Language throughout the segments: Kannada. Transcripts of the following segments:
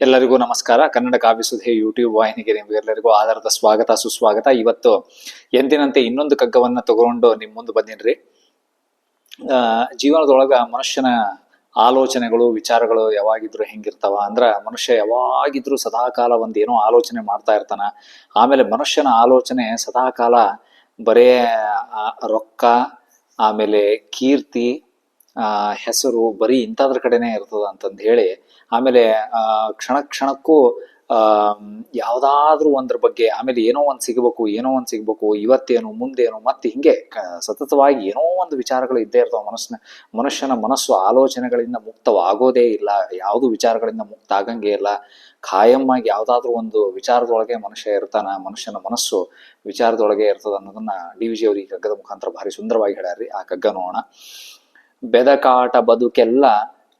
ಎಲ್ಲರಿಗೂ ನಮಸ್ಕಾರ. ಕನ್ನಡ ಕಾವ್ಯಸುಧೆ ಯೂಟ್ಯೂಬ್ ವಾಹಿನಿಗೆ ನಿಮ್ಗೆಲ್ಲರಿಗೂ ಆಧಾರದ ಸ್ವಾಗತ, ಸುಸ್ವಾಗತ. ಇವತ್ತು ಎಂದಿನಂತೆ ಇನ್ನೊಂದು ಕಗ್ಗವನ್ನ ತಗೊಂಡು ನಿಮ್ ಮುಂದೆ ಬಂದಿನ್ರಿ. ಜೀವನದೊಳಗ ಮನುಷ್ಯನ ಆಲೋಚನೆಗಳು, ವಿಚಾರಗಳು ಯಾವಾಗಿದ್ರು ಹೆಂಗಿರ್ತಾವ ಅಂದ್ರ ಮನುಷ್ಯ ಯಾವಾಗಿದ್ರು ಸದಾಕಾಲ ಒಂದ್ ಏನೋ ಆಲೋಚನೆ ಮಾಡ್ತಾ ಇರ್ತಾನ. ಆಮೇಲೆ ಮನುಷ್ಯನ ಆಲೋಚನೆ ಸದಾಕಾಲ ಬರೇ ರೊಕ್ಕ, ಆಮೇಲೆ ಕೀರ್ತಿ ಹೆಸರು ಬರೀ ಇಂಥದ್ರ ಕಡೆನೇ ಇರ್ತದ ಅಂತಂದು ಹೇಳಿ, ಆಮೇಲೆ ಕ್ಷಣ ಕ್ಷಣಕ್ಕೂ ಯಾವುದಾದ್ರೂ ಒಂದ್ರ ಬಗ್ಗೆ, ಆಮೇಲೆ ಏನೋ ಒಂದು ಸಿಗಬೇಕು, ಏನೋ ಒಂದು ಸಿಗಬೇಕು, ಇವತ್ತೇನು, ಮುಂದೇನು, ಮತ್ತೆ ಹಿಂಗೆ ಸತತವಾಗಿ ಏನೋ ಒಂದು ವಿಚಾರಗಳು ಇದ್ದೇ ಇರ್ತಾವ ಮನಸ್ಸಿನ ಮನುಷ್ಯನ ಮನಸ್ಸು ಆಲೋಚನೆಗಳಿಂದ ಮುಕ್ತವಾಗೋದೇ ಇಲ್ಲ, ಯಾವುದು ವಿಚಾರಗಳಿಂದ ಮುಕ್ತ ಆಗಂಗೆ ಇಲ್ಲ ಖಾಯಂ ಆಗಿ ಯಾವ್ದಾದ್ರು ಒಂದು ವಿಚಾರದೊಳಗೆ ಮನುಷ್ಯ ಇರ್ತಾನ, ಮನುಷ್ಯನ ಮನಸ್ಸು ವಿಚಾರದೊಳಗೆ ಇರ್ತದ ಅನ್ನೋದನ್ನ ಡಿ ವಿ ಜಿ ಅವ್ರು ಈ ಕಗ್ಗದ ಮುಖಾಂತರ ಭಾರಿ ಸುಂದರವಾಗಿ ಹೇಳ್ಯಾರ್ರಿ, ಆ ಕಗ್ಗ ನೋಡೋಣ. ಬೆದಕಾಟ ಬದುಕೆಲ್ಲ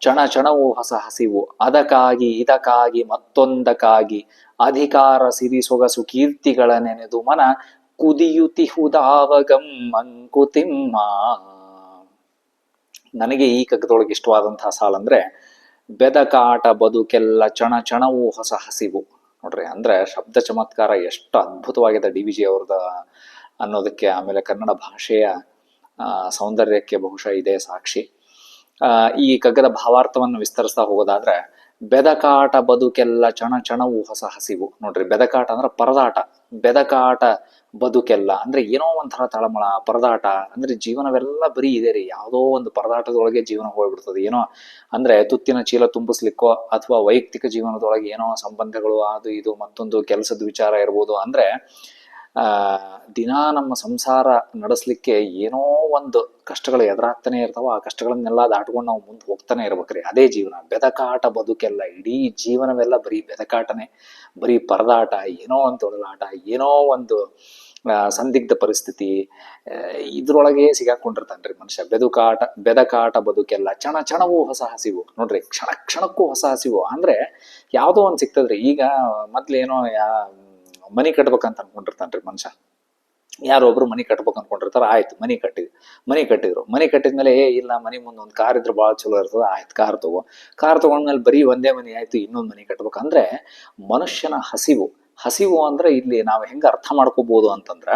ಚಣ ಚಣವು ಹೊಸ ಹಸಿವು. ಅದಕ್ಕಾಗಿ, ಇದಕ್ಕಾಗಿ, ಮತ್ತೊಂದಕ್ಕಾಗಿ ಅಧಿಕಾರ ಸಿರಿ ಸೊಗಸು ಕೀರ್ತಿಗಳ ನೆನೆದು ಮನ ಕುದಿಯುತಿಹುದಾವಗಂ ಮಂಕುತಿಮ್ಮ ನನಗೆ ಈ ಕಗ್ಗದೊಳಗೆ ಇಷ್ಟವಾದಂತಹ ಸಾಲಂದ್ರೆ ಬೆದಕಾಟ ಬದುಕೆಲ್ಲ ಚಣ ಚಣವು ಹೊಸ ಹಸಿವು. ನೋಡ್ರಿ, ಅಂದ್ರೆ ಶಬ್ದ ಚಮತ್ಕಾರ ಎಷ್ಟು ಅದ್ಭುತವಾಗಿದೆ ಡಿ ವಿ ಜಿ ಅವ್ರದ ಅನ್ನೋದಕ್ಕೆ ಆಮೇಲೆ ಕನ್ನಡ ಭಾಷೆಯ ಸೌಂದರ್ಯಕ್ಕೆ ಬಹುಶಃ ಇದೇ ಸಾಕ್ಷಿ. ಈ ಕಗ್ಗದ ಭಾವಾರ್ಥವನ್ನು ವಿಸ್ತರಿಸ್ತಾ ಹೋಗೋದಾದ್ರೆ, ಬೆದಕಾಟ ಬದುಕೆಲ್ಲ ಚಣ ಚಣವು ಹೊಸ ಹಸಿವು. ನೋಡ್ರಿ, ಬೆದಕಾಟ ಅಂದ್ರೆ ಪರದಾಟ. ಬೆದಕಾಟ ಬದುಕೆಲ್ಲ ಅಂದ್ರೆ ಏನೋ ಒಂಥರ ತಳಮಳ, ಪರದಾಟ. ಅಂದ್ರೆ ಜೀವನವೆಲ್ಲ ಬರೀ ಇದೆ ರೀ. ಯಾವುದೋ ಒಂದು ಪರದಾಟದೊಳಗೆ ಜೀವನ ಹೋಗ್ಬಿಡ್ತದೆ. ಏನೋ ಅಂದ್ರೆ ತುತ್ತಿನ ಚೀಲ ತುಂಬಿಸ್ಲಿಕ್ಕೋ ಅಥವಾ ವೈಯಕ್ತಿಕ ಜೀವನದೊಳಗೆ ಏನೋ ಸಂಬಂಧಗಳು, ಅದು ಇದು ಮತ್ತೊಂದು ಕೆಲಸದ ವಿಚಾರ ಇರ್ಬೋದು. ಅಂದ್ರೆ ದಿನಾ ನಮ್ಮ ಸಂಸಾರ ನಡೆಸಲಿಕ್ಕೆ ಏನೋ ಒಂದು ಕಷ್ಟಗಳು ಎದುರಾಗ್ತಾನೆ ಇರ್ತಾವ. ಆ ಕಷ್ಟಗಳನ್ನೆಲ್ಲ ದಾಟ್ಕೊಂಡು ನಾವು ಮುಂದೆ ಹೋಗ್ತಾನೆ ಇರ್ಬೇಕ್ರಿ. ಅದೇ ಜೀವನ. ಬೆದಕಾಟ ಬದುಕೆಲ್ಲ. ಇಡೀ ಜೀವನವೆಲ್ಲ ಬರೀ ಬೆದಕಾಟನೆ. ಬರೀ ಪರದಾಟ. ಏನೋ ಒಂದು ತೊಳಲಾಟ ಏನೋ ಒಂದು ಸಂದಿಗ್ಧ ಪರಿಸ್ಥಿತಿ. ಇದ್ರೊಳಗೆ ಸಿಗಾಕೊಂಡಿರ್ತಾನ್ರಿ ಮನುಷ್ಯ. ಬೆದುಕಾಟ, ಬೆದಕಾಟ ಬದುಕೆಲ್ಲ. ಚಣ ಕ್ಷಣವೂ ಹೊಸ ಹಸಿವು. ನೋಡ್ರಿ, ಕ್ಷಣ ಕ್ಷಣಕ್ಕೂ ಹೊಸ ಹಸಿವು. ಅಂದ್ರೆ ಯಾವುದೋ ಒಂದು ಸಿಗ್ತದ್ರಿ. ಈಗ ಮೊದ್ಲೇನೋ ಯಾ ಮನಿ ಕಟ್ಬೇಕಂತ ಅನ್ಕೊಂಡಿರ್ತಾನ್ರಿ ಮನುಷ್ಯ. ಯಾರೋ ಒಬ್ರು ಮನಿ ಕಟ್ಬೇಕು ಅನ್ಕೊಂಡಿರ್ತಾರ, ಆಯ್ತು, ಮನಿ ಕಟ್ಟಿದ್, ಮನಿ ಕಟ್ಟಿದ್ರು. ಮನಿ ಕಟ್ಟಿದ್ಮೇಲೆ ಏ, ಇಲ್ಲ, ಮನಿ ಮುಂದೆ ಒಂದು ಕಾರ್ ಇದ್ರೆ ಭಾಳ ಚಲೋ ಇರ್ತದ, ಆಯ್ತು ಕಾರ್ ತಗೋ. ಕಾರ್ ತಗೊಂಡ್ಮೇಲೆ ಬರೀ ಒಂದೇ ಮನಿ ಆಯ್ತು, ಇನ್ನೊಂದು ಮನಿ ಕಟ್ಬೇಕು ಅಂದ್ರೆ ಮನುಷ್ಯನ ಹಸಿವು. ಹಸಿವು ಅಂದ್ರೆ ಇಲ್ಲಿ ನಾವು ಹೆಂಗ ಅರ್ಥ ಮಾಡ್ಕೋಬಹುದು ಅಂತಂದ್ರ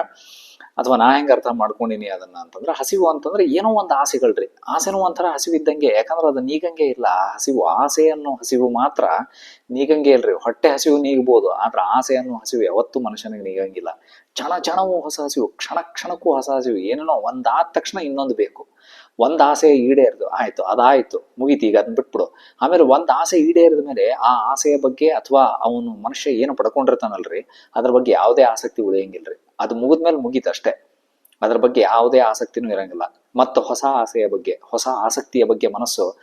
ಅಥವಾ ನಾ ಹೆಂಗ ಅರ್ಥ ಮಾಡ್ಕೊಂಡಿನಿ ಅದನ್ನ ಅಂತಂದ್ರೆ ಹಸಿವು ಅಂತಂದ್ರೆ ಏನೋ ಒಂದು ಆಸೆಗಳ್ರಿ. ಆಸೆನೂ ಒಂಥರ ಹಸಿವು ಇದ್ದಂಗೆ ಯಾಕಂದ್ರೆ ಅದು ನೀಗಂಗೆ ಇಲ್ಲ. ಹಸಿವು ಆಸೆ ಅನ್ನೋ ಹಸಿವು ಮಾತ್ರ ನೀಗಂಗೆ ಇಲ್ರಿ. ಹೊಟ್ಟೆ ಹಸಿವು ನೀಗ್ಬೋದು, ಆದ್ರೆ ಆಸೆ ಅನ್ನೋ ಹಸಿವು ಯಾವತ್ತೂ ಮನುಷ್ಯನಿಗೆ ನೀಗಂಗಿಲ್ಲ. ಕ್ಷಣ ಕ್ಷಣವೂ ಹೊಸ ಹಸಿವು, ಕ್ಷಣ ಕ್ಷಣಕ್ಕೂ ಹೊಸ ಹಸಿವು, ಏನೇನೋ ಒಂದಾದ ತಕ್ಷಣ ಇನ್ನೊಂದು ಬೇಕು. ಒಂದ್ ಆಸೆ ಈಡೇರ್ದು, ಆಯ್ತು, ಅದಾಯ್ತು, ಮುಗೀತು, ಈಗ ಅದನ್ನ ಬಿಟ್ಬಿಡು. ಆಮೇಲೆ ಒಂದ್ ಆಸೆ ಈಡೇರಿದ ಮೇಲೆ ಆ ಆಸೆಯ ಬಗ್ಗೆ ಅಥವಾ ಅವನು ಮನುಷ್ಯ ಏನು ಪಡ್ಕೊಂಡಿರ್ತಾನಲ್ರಿ, ಅದ್ರ ಬಗ್ಗೆ ಯಾವುದೇ ಆಸಕ್ತಿ ಉಳಿಯಂಗಿಲ್ರಿ. ಅದು ಮುಗಿದ್ಮೇಲೆ ಮುಗೀತಷ್ಟೇ. ಅದ್ರ ಬಗ್ಗೆ ಯಾವುದೇ ಆಸಕ್ತಿನೂ ಇರಂಗಿಲ್ಲ. ಮತ್ತು ಹೊಸ ಆಸೆಯ ಬಗ್ಗೆ, ಹೊಸ ಆಸಕ್ತಿಯ ಬಗ್ಗೆ ಮನಸ್ಸು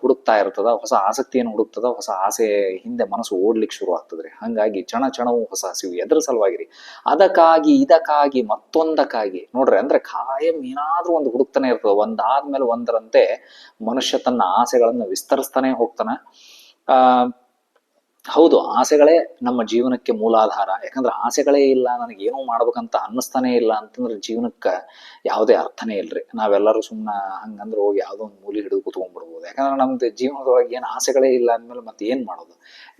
ಹುಡುಕ್ತಾ ಇರ್ತದ, ಹೊಸ ಆಸಕ್ತಿಯನ್ನು ಹುಡುಕ್ತದ, ಹೊಸ ಆಸೆ ಹಿಂದೆ ಮನಸ್ಸು ಓಡ್ಲಿಕ್ಕೆ ಶುರು ಆಗ್ತದ್ರಿ. ಹಂಗಾಗಿ ಚಣ ಚಣವು ಹೊಸ ಹಸಿವು ಎದ್ರ ಸಲುವಾಗಿರಿ. ಅದಕ್ಕಾಗಿ, ಇದಕ್ಕಾಗಿ, ಮತ್ತೊಂದಕ್ಕಾಗಿ, ನೋಡ್ರಿ ಅಂದ್ರೆ ಕಾಯಂ ಏನಾದ್ರೂ ಒಂದು ಹುಡುಕ್ತಾನೆ ಇರ್ತದ. ಒಂದಾದ್ಮೇಲೆ ಒಂದರಂತೆ ಮನುಷ್ಯ ತನ್ನ ಆಸೆಗಳನ್ನ ವಿಸ್ತರಿಸ್ತಾನೆ ಹೋಗ್ತಾನೆ. ಆ ಹೌದು, ಆಸೆಗಳೇ ನಮ್ಮ ಜೀವನಕ್ಕೆ ಮೂಲಾಧಾರ. ಯಾಕಂದ್ರೆ ಆಸೆಗಳೇ ಇಲ್ಲ ನನಗೆ ಏನೋ ಮಾಡ್ಬೇಕಂತ ಅನ್ನಿಸ್ತಾನೆ ಇಲ್ಲ ಅಂತಂದ್ರೆ ಜೀವನಕ್ಕೆ ಯಾವುದೇ ಅರ್ಥನೇ ಇಲ್ರಿ. ನಾವೆಲ್ಲರೂ ಸುಮ್ಮನೆ ಹಂಗಂದ್ರೆ ಹೋಗಿ ಯಾವುದೋ ಒಂದು ಮೂಲಿ ಹಿಡಿದು ಕೂತ್ಕೊಂಡ್ಬಿಡ್ಬೋದು ಯಾಕಂದ್ರೆ ನಮ್ದು ಜೀವನದೊಳಗೆ ಏನು ಆಸೆಗಳೇ ಇಲ್ಲ ಅಂದ್ಮೇಲೆ ಮತ್ತೆ ಏನು ಮಾಡೋದು?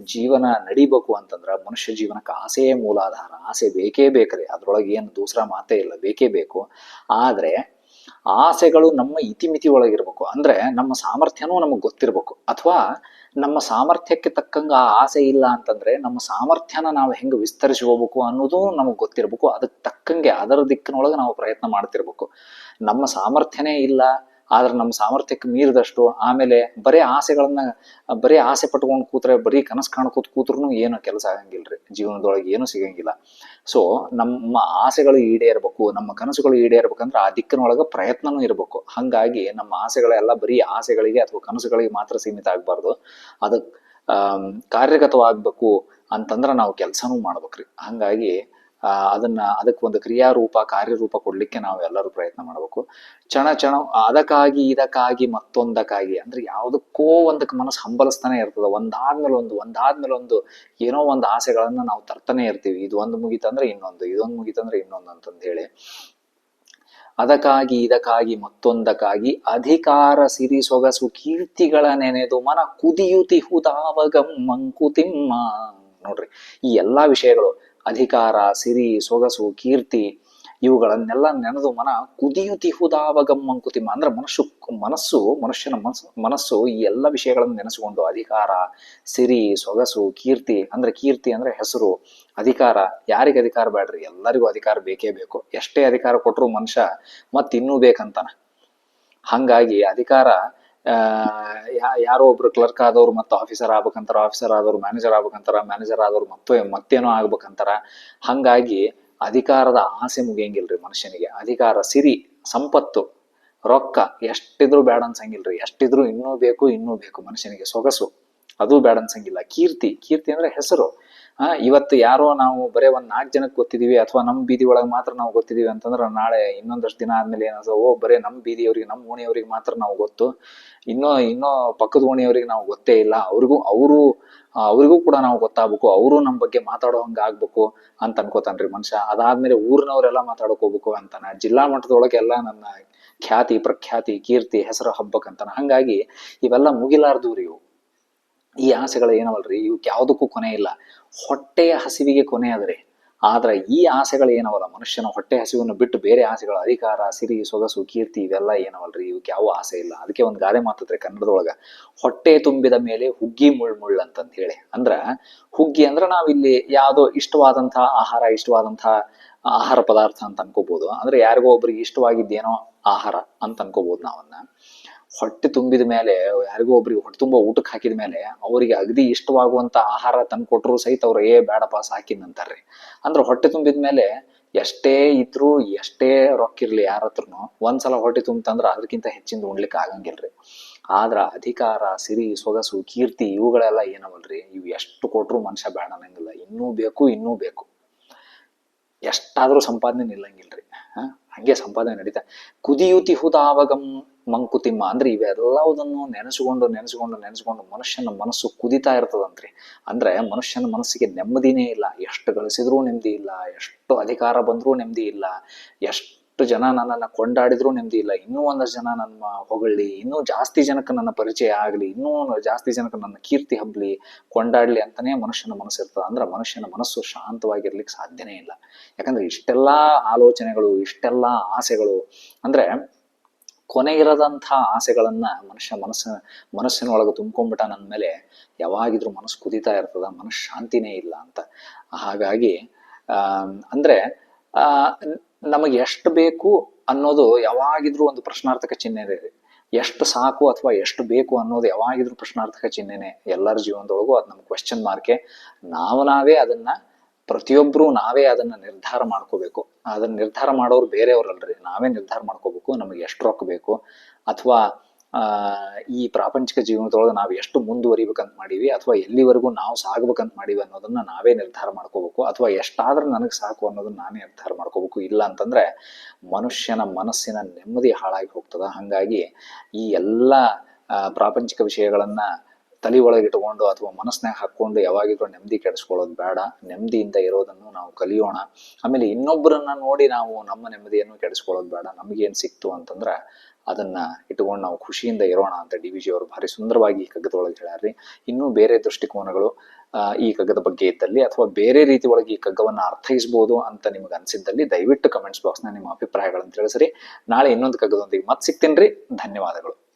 ಜೀವನ ನಡಿಬೇಕು ಅಂತಂದ್ರೆ ಮನುಷ್ಯ ಜೀವನಕ್ಕೆ ಆಸೆಯೇ ಮೂಲಾಧಾರ. ಆಸೆ ಬೇಕೇ ಬೇಕ್ರಿ. ಅದ್ರೊಳಗೆ ಏನು ದೂಸರ ಮಾತೇ ಇಲ್ಲ, ಬೇಕೇ ಬೇಕು. ಆದ್ರೆ ಆಸೆಗಳು ನಮ್ಮ ಇತಿಮಿತಿ ಒಳಗಿರ್ಬೇಕು ಅಂದ್ರೆ ನಮ್ಮ ಸಾಮರ್ಥ್ಯನೂ ನಮಗೆ ಗೊತ್ತಿರ್ಬೇಕು. ಅಥವಾ ನಮ್ಮ ಸಾಮರ್ಥ್ಯಕ್ಕೆ ತಕ್ಕಂಗ ಆ ಆಸೆ ಇಲ್ಲ ಅಂತಂದ್ರೆ ನಮ್ಮ ಸಾಮರ್ಥ್ಯನ ನಾವು ಹೆಂಗೆ ವಿಸ್ತರಿಸಿ ಹೋಗ್ಬೇಕು ಅನ್ನೋದು ನಮಗೆ ಗೊತ್ತಿರ್ಬೇಕು. ಅದಕ್ಕೆ ತಕ್ಕಂಗೆ ಅದರ ದಿಕ್ಕಿನೊಳಗೆ ನಾವು ಪ್ರಯತ್ನ ಮಾಡ್ತಿರ್ಬೇಕು. ನಮ್ಮ ಸಾಮರ್ಥ್ಯನೇ ಇಲ್ಲ ಆದ್ರೆ ನಮ್ಮ ಸಾಮರ್ಥ್ಯಕ್ಕೆ ಮೀರಿದಷ್ಟು ಆಮೇಲೆ ಬರೀ ಆಸೆಗಳನ್ನ, ಬರೀ ಆಸೆ ಪಟ್ಕೊಂಡು ಕೂತ್ರೆ, ಬರೀ ಕನಸು ಕಾಣ್ಕೋತ ಕೂತ್ರು ಏನು ಕೆಲಸ ಆಗಂಗಿಲ್ರಿ. ಜೀವನದೊಳಗೆ ಏನು ಸಿಗಂಗಿಲ್ಲ. ಸೊ ನಮ್ಮ ಆಸೆಗಳು ಈಡೇರ್ಬೇಕು, ನಮ್ಮ ಕನಸುಗಳು ಈಡೇರ್ಬೇಕಂದ್ರೆ ಆ ದಿಕ್ಕಿನೊಳಗೆ ಪ್ರಯತ್ನನೂ ಇರಬೇಕು. ಹಂಗಾಗಿ ನಮ್ಮ ಆಸೆಗಳೆಲ್ಲ ಬರೀ ಆಸೆಗಳಿಗೆ ಅಥವಾ ಕನಸುಗಳಿಗೆ ಮಾತ್ರ ಸೀಮಿತ ಆಗಬಾರ್ದು. ಅದಕ್ಕೆ ಕಾರ್ಯಗತವಾಗಬೇಕು ಅಂತಂದ್ರೆ ನಾವು ಕೆಲಸನೂ ಮಾಡ್ಬೇಕ್ರಿ. ಹಂಗಾಗಿ ಅದನ್ನ ಅದಕ್ಕೆ ಒಂದು ಕ್ರಿಯಾರೂಪ, ಕಾರ್ಯರೂಪ ಕೊಡ್ಲಿಕ್ಕೆ ನಾವು ಎಲ್ಲರೂ ಪ್ರಯತ್ನ ಮಾಡಬೇಕು. ಚಣ ಚಣ ಅದಕ್ಕಾಗಿ, ಇದಕ್ಕಾಗಿ, ಮತ್ತೊಂದಕ್ಕಾಗಿ ಅಂದ್ರೆ ಯಾವುದಕ್ಕೋ ಒಂದಕ್ಕೆ ಮನಸ್ಸು ಹಂಬಲಿಸ್ತಾನೆ ಇರ್ತದ. ಒಂದಾದ್ಮೇಲೆ ಒಂದು ಒಂದಾದ್ಮೇಲೆ ಒಂದು ಏನೋ ಒಂದು ಆಸೆಗಳನ್ನ ನಾವು ತರ್ತಾನೆ ಇರ್ತೀವಿ. ಇದು ಒಂದು ಮುಗಿತಂದ್ರೆ ಇನ್ನೊಂದು ಇದೊಂದು ಮುಗಿತಂದ್ರೆ ಇನ್ನೊಂದು ಅಂತಂದೇಳಿ. ಅದಕ್ಕಾಗಿ, ಇದಕ್ಕಾಗಿ, ಮತ್ತೊಂದಕ್ಕಾಗಿ ಅಧಿಕಾರ ಸಿರಿ ಸೊಗಸು ಕೀರ್ತಿಗಳ ನೆನೆದು ಮನ ಕುದಿಯುತಿ ಹುದಾವಗಂ ಮಂಕುತಿಮ್ಮ. ನೋಡ್ರಿ, ಈ ಎಲ್ಲಾ ವಿಷಯಗಳು ಅಧಿಕಾರ, ಸಿರಿ, ಸೊಗಸು, ಕೀರ್ತಿ ಇವುಗಳನ್ನೆಲ್ಲ ನೆನೆದು ಮನ ಕುದಿಯುತಿಹುದಾವಗಂ ಅಂಕುತಿಮ ಅಂದ್ರೆ ಮನುಷ್ಯ ಮನಸ್ಸು, ಮನುಷ್ಯನ ಮನಸ್ಸು ಮನಸ್ಸು ಈ ಎಲ್ಲ ವಿಷಯಗಳನ್ನು ನೆನೆಸಿಕೊಂಡು ಅಧಿಕಾರ, ಸಿರಿ, ಸೊಗಸು, ಕೀರ್ತಿ, ಅಂದ್ರೆ ಕೀರ್ತಿ ಅಂದ್ರೆ ಹೆಸರು, ಅಧಿಕಾರ. ಯಾರಿಗೆ ಅಧಿಕಾರ ಬೇಡ್ರಿ? ಎಲ್ಲರಿಗೂ ಅಧಿಕಾರ ಬೇಕೇ ಬೇಕು. ಎಷ್ಟೇ ಅಧಿಕಾರ ಕೊಟ್ಟರು ಮನುಷ್ಯ ಮತ್ತಿನ್ನೂ ಬೇಕಂತಾನ. ಹಂಗಾಗಿ ಅಧಿಕಾರ ಯಾರೋ ಒಬ್ರು ಕ್ಲರ್ಕ್ ಆದವ್ರು ಮತ್ತೆ ಆಫೀಸರ್ ಆಗ್ಬೇಕಂತಾರ ಆಫೀಸರ್ ಆದವ್ರು ಮ್ಯಾನೇಜರ್ ಆಗ್ಬೇಕಂತಾರ ಮ್ಯಾನೇಜರ್ ಆದವ್ರು ಮತ್ತೆ ಮತ್ತೇನೋ ಆಗ್ಬೇಕಂತಾರ. ಹಂಗಾಗಿ ಅಧಿಕಾರದ ಆಸೆ ಮುಗಿಯಂಗಿಲ್ರಿ ಮನುಷ್ಯನಿಗೆ. ಅಧಿಕಾರ, ಸಿರಿ, ಸಂಪತ್ತು, ರೊಕ್ಕ ಎಷ್ಟಿದ್ರು ಬೇಡ ಅನ್ಸಂಗಿಲ್ರಿ. ಎಷ್ಟಿದ್ರು ಇನ್ನೂ ಬೇಕು ಇನ್ನೂ ಬೇಕು ಮನುಷ್ಯನಿಗೆ ಸೊಗಸು. ಅದು ಬೇಡ ಅನ್ಸಂಗಿಲ್ಲ. ಕೀರ್ತಿ ಕೀರ್ತಿ ಅಂದ್ರೆ ಹೆಸರು. ಆ, ಇವತ್ತು ಯಾರೋ ನಾವು ಬರೇ ಒಂದ್ ನಾಲ್ಕು ಜನಕ್ಕೆ ಗೊತ್ತಿದೀವಿ ಅಥವಾ ನಮ್ಮ ಬೀದಿ ಒಳಗೆ ಮಾತ್ರ ನಾವು ಗೊತ್ತಿದೀವಿ ಅಂತಂದ್ರೆ ನಾಳೆ ಇನ್ನೊಂದಷ್ಟು ದಿನ ಆದ್ಮೇಲೆ ಏನಾದ್ರು, ಓ, ಬರೇ ನಮ್ಮ ಬೀದಿಯವ್ರಿಗೆ ನಮ್ಮ ಓಣಿಯವ್ರಿಗೆ ಮಾತ್ರ ನಾವು ಗೊತ್ತು. ಇನ್ನೂ ಇನ್ನೂ ಪಕ್ಕದ ಓಣಿಯವ್ರಿಗೆ ನಾವು ಗೊತ್ತೇ ಇಲ್ಲ. ಅವ್ರಿಗೂ, ಅವರು ಅವ್ರಿಗೂ ಕೂಡ ನಾವು ಗೊತ್ತಾಗ್ಬೇಕು. ಅವರು ನಮ್ಮ ಬಗ್ಗೆ ಮಾತಾಡೋ ಹಂಗ ಆಗ್ಬೇಕು ಅಂತ ಅನ್ಕೋತಾನ್ರಿ ಮನುಷ್ಯ. ಅದಾದ್ಮೇಲೆ ಊರಿನವರೆಲ್ಲ ಮಾತಾಡಕ್ ಹೋಗ್ಬೇಕು ಅಂತಾನ. ಜಿಲ್ಲಾ ಮಟ್ಟದೊಳಗೆ ಎಲ್ಲ ನನ್ನ ಖ್ಯಾತಿ, ಪ್ರಖ್ಯಾತಿ, ಕೀರ್ತಿ, ಹೆಸರು ಹಬ್ಬಕ್ಕಂತಾನ ಹಂಗಾಗಿ ಇವೆಲ್ಲ ಮುಗಿಲಾರ್ದು ಇವು ಈ ಆಸೆಗಳು ಏನವಲ್ರಿ? ಇವಕ್ಕೆ ಯಾವುದಕ್ಕೂ ಕೊನೆ ಇಲ್ಲ. ಹೊಟ್ಟೆಯ ಹಸಿವಿಗೆ ಕೊನೆ ಅದ್ರಿ ಆದ್ರೆ ಈ ಆಸೆಗಳು ಏನವಲ್ಲ? ಮನುಷ್ಯನ ಹೊಟ್ಟೆ ಹಸಿವನ್ನು ಬಿಟ್ಟು ಬೇರೆ ಆಸೆಗಳು, ಅಧಿಕಾರ, ಸಿರಿ, ಸೊಗಸು, ಕೀರ್ತಿ ಇವೆಲ್ಲ ಏನವಲ್ರಿ? ಇವಕ್ಕೆ ಯಾವ ಆಸೆ ಇಲ್ಲ. ಅದಕ್ಕೆ ಒಂದು ಗಾದೆ ಮಾತಾದ್ರೆ ಕನ್ನಡದೊಳಗ. ಹೊಟ್ಟೆ ತುಂಬಿದ ಮೇಲೆ ಹುಗ್ಗಿ ಮುಳ್ ಮುಳ್ ಅಂತಂದು ಹೇಳಿ. ಅಂದ್ರ ಹುಗ್ಗಿ ಅಂದ್ರ ನಾವಿಲ್ಲಿ ಯಾವುದೋ ಇಷ್ಟವಾದಂತಹ ಆಹಾರ ಇಷ್ಟವಾದಂತಹ ಆಹಾರ ಪದಾರ್ಥ ಅಂತ ಅನ್ಕೋಬಹುದು ಅಂದ್ರೆ ಯಾರಿಗೋ ಒಬ್ರಿಗೆ ಇಷ್ಟವಾಗಿದ್ದೇನೋ ಆಹಾರ ಅಂತ ಅನ್ಕೋಬಹುದು ನಾವನ್ನ. ಹೊಟ್ಟೆ ತುಂಬಿದ ಮೇಲೆ, ಯಾರಿಗೋ ಒಬ್ರಿಗೆ ಹೊಟ್ಟೆ ತುಂಬ ಊಟಕ್ಕೆ ಹಾಕಿದ ಮೇಲೆ ಅವರಿಗೆ ಅಗದಿ ಇಷ್ಟವಾಗುವಂತ ಆಹಾರ ತಂದು ಕೊಟ್ಟರು ಸಹಿತ ಅವ್ರು, ಏ, ಬೇಡಪ್ಪ, ಸಾಕಿನ್ ಅಂತಾರ್ರಿ ಅಂದ್ರೆ ಹೊಟ್ಟೆ ತುಂಬಿದ ಮೇಲೆ ಎಷ್ಟೇ ಇದ್ರು, ಎಷ್ಟೇ ರೊಕ್ಕ ಇರ್ಲಿ ಯಾರ ಹತ್ರನು ಒಂದ್ಸಲ ಹೊಟ್ಟೆ ತುಂಬ್ತಂದ್ರ ಅದಕ್ಕಿಂತ ಹೆಚ್ಚಿಂದ ಉಣ್ಲಿಕ್ಕೆ ಆಗಂಗಿಲ್ರಿ. ಆದ್ರ ಅಧಿಕಾರ, ಸಿರಿ, ಸೊಗಸು, ಕೀರ್ತಿ ಇವುಗಳೆಲ್ಲ ಏನವಲ್ರಿ? ಇವು ಎಷ್ಟು ಕೊಟ್ರು ಮನುಷ್ಯ ಬೇಡ ಅನ್ನಂಗಿಲ್ಲ. ಇನ್ನೂ ಬೇಕು ಇನ್ನೂ ಬೇಕು. ಎಷ್ಟಾದ್ರೂ ಸಂಪಾದನೆ ನಿಲ್ಲಂಗಿಲ್ರಿ. ಹಂಗೆ ಸಂಪಾದನೆ ನಡೀತಾ, ಕುದಿಯುತಿ ಹುದಾವಗಂ ಮಂಕುತಿಮ್ಮ ಅಂದ್ರೆ ಇವೆಲ್ಲವುದನ್ನು ನೆನೆಸ್ಕೊಂಡು ನೆನೆಸ್ಕೊಂಡು ನೆನೆಸ್ಕೊಂಡು ಮನುಷ್ಯನ ಮನಸ್ಸು ಕುದಿತಾ ಇರ್ತದಂತ್ರಿ. ಅಂದ್ರೆ ಮನುಷ್ಯನ ಮನಸ್ಸಿಗೆ ನೆಮ್ಮದಿನೇ ಇಲ್ಲ. ಎಷ್ಟು ಗಳಿಸಿದ್ರೂ ನೆಮ್ಮದಿ ಇಲ್ಲ. ಎಷ್ಟು ಅಧಿಕಾರ ಬಂದ್ರೂ ನೆಮ್ಮದಿ ಇಲ್ಲ. ಎಷ್ಟು ಜನ ನನ್ನನ್ನ ಕೊಂಡಾಡಿದ್ರೂ ನೆಮ್ಮದಿ ಇಲ್ಲ. ಇನ್ನೂ ಒಂದಷ್ಟು ಜನ ನನ್ನ ಹೊಗಳಿ ಇನ್ನೂ ಜಾಸ್ತಿ ಜನಕ್ಕೆ ನನ್ನ ಪರಿಚಯ ಆಗಲಿ, ಇನ್ನೂ ಜಾಸ್ತಿ ಜನಕ್ಕೆ ನನ್ನ ಕೀರ್ತಿ ಹಬ್ಬಲಿ ಕೊಂಡಾಡ್ಲಿ ಅಂತಾನೆ ಮನುಷ್ಯನ ಮನಸ್ಸು ಇರ್ತದೆ. ಅಂದ್ರೆ ಮನುಷ್ಯನ ಮನಸ್ಸು ಶಾಂತವಾಗಿರ್ಲಿಕ್ಕೆ ಸಾಧ್ಯನೇ ಇಲ್ಲ. ಯಾಕಂದ್ರೆ ಇಷ್ಟೆಲ್ಲಾ ಆಲೋಚನೆಗಳು, ಇಷ್ಟೆಲ್ಲಾ ಆಸೆಗಳು, ಅಂದ್ರೆ ಕೊನೆ ಇರದಂಥ ಆಸೆಗಳನ್ನ ಮನುಷ್ಯ ಮನಸ್ಸ, ಮನಸ್ಸಿನೊಳಗೆ ನನ್ನ ಮೇಲೆ ಯಾವಾಗಿದ್ರೂ ಮನಸ್ಸು ಕುದೀತಾ ಇರ್ತದ, ಮನಸ್ಸು ಶಾಂತಿನೇ ಇಲ್ಲ ಅಂತ. ಹಾಗಾಗಿ ಅಂದ್ರೆ ನಮಗೆ ಎಷ್ಟು ಬೇಕು ಅನ್ನೋದು ಯಾವಾಗಿದ್ರೂ ಒಂದು ಪ್ರಶ್ನಾರ್ಥಕ ಚಿಹ್ನೆ ಇದೆ. ಎಷ್ಟು ಸಾಕು ಅಥವಾ ಎಷ್ಟು ಬೇಕು ಅನ್ನೋದು ಯಾವಾಗಿದ್ರೂ ಪ್ರಶ್ನಾರ್ಥಕ ಚಿಹ್ನೆನೆ ಎಲ್ಲರ ಜೀವನದೊಳಗೂ ಅದು ನಮ್ಗೆ ಕ್ವೆಶ್ಚನ್ ಮಾರ್ಕೆ ನಾವು ನಾವೇ ಅದನ್ನ ಪ್ರತಿಯೊಬ್ರು ನಾವೇ ಅದನ್ನ ನಿರ್ಧಾರ ಮಾಡ್ಕೋಬೇಕು. ಅದನ್ನ ನಿರ್ಧಾರ ಮಾಡೋರು ಬೇರೆಯವ್ರಲ್ರಿ. ನಾವೇ ನಿರ್ಧಾರ ಮಾಡ್ಕೋಬೇಕು, ನಮಗೆ ಎಷ್ಟು ರೊಕ್ಕ ಬೇಕು, ಅಥವಾ ಈ ಪ್ರಾಪಂಚಿಕ ಜೀವನದೊಳಗೆ ನಾವು ಎಷ್ಟು ಮುಂದುವರಿಬೇಕಂತ ಮಾಡೀವಿ, ಅಥವಾ ಎಲ್ಲಿವರೆಗೂ ನಾವು ಸಾಗ್ಬೇಕಂತ ಮಾಡೀವಿ ಅನ್ನೋದನ್ನ ನಾವೇ ನಿರ್ಧಾರ ಮಾಡ್ಕೋಬೇಕು, ಅಥವಾ ಎಷ್ಟಾದ್ರೂ ನನಗೆ ಸಾಕು ಅನ್ನೋದನ್ನ ನಾನೇ ನಿರ್ಧಾರ ಮಾಡ್ಕೋಬೇಕು. ಇಲ್ಲ ಅಂತಂದ್ರೆ ಮನುಷ್ಯನ ಮನಸ್ಸಿನ ನೆಮ್ಮದಿ ಹಾಳಾಗಿ ಹೋಗ್ತದ. ಹಂಗಾಗಿ ಈ ಎಲ್ಲ ಪ್ರಾಪಂಚಿಕ ವಿಷಯಗಳನ್ನ ತಲೆ ಒಳಗಿಟ್ಕೊಂಡು ಅಥವಾ ಮನಸ್ಸಿನಾಗ ಹಾಕೊಂಡು ಯಾವಾಗಿದ್ರು ನೆಮ್ಮದಿ ಕೆಡಿಸ್ಕೊಳ್ಳೋದು ಬೇಡ. ನೆಮ್ಮದಿಯಿಂದ ಇರೋದನ್ನು ನಾವು ಕಲಿಯೋಣ. ಆಮೇಲೆ ಇನ್ನೊಬ್ಬರನ್ನ ನೋಡಿ ನಾವು ನಮ್ಮ ನೆಮ್ಮದಿಯನ್ನು ಕೆಡಿಸ್ಕೊಳ್ಳೋದು ಬೇಡ. ನಮಗೇನು ಸಿಕ್ತು ಅಂತಂದ್ರೆ ಅದನ್ನ ಇಟ್ಕೊಂಡು ನಾವು ಖುಷಿಯಿಂದ ಇರೋಣ ಅಂತ ಡಿ ವಿ ಜಿ ಅವರು ಭಾರಿ ಸುಂದರವಾಗಿ ಈ ಕಗ್ಗದೊಳಗೆ ಹೇಳ್ಯಾರ್ರಿ ಇನ್ನೂ ಬೇರೆ ದೃಷ್ಟಿಕೋನಗಳು ಈ ಕಗ್ಗದ ಬಗ್ಗೆ ಇದ್ದಲ್ಲಿ ಅಥವಾ ಬೇರೆ ರೀತಿ ಒಳಗೆ ಈ ಕಗ್ಗವನ್ನು ಅರ್ಥೈಸ್ಬೋದು ಅಂತ ನಿಮ್ಗೆ ಅನ್ಸಿದ್ದಲ್ಲಿ ದಯವಿಟ್ಟು ಕಮೆಂಟ್ಸ್ ಬಾಕ್ಸ್ನ ನಿಮ್ಮ ಅಭಿಪ್ರಾಯಗಳನ್ನು ತಿಳಿಸ್ರಿ. ನಾಳೆ ಇನ್ನೊಂದು ಕಗ್ಗದೊಂದಿಗೆ ಮತ್ತೆ ಸಿಗ್ತೀನಿ ಧನ್ಯವಾದಗಳು.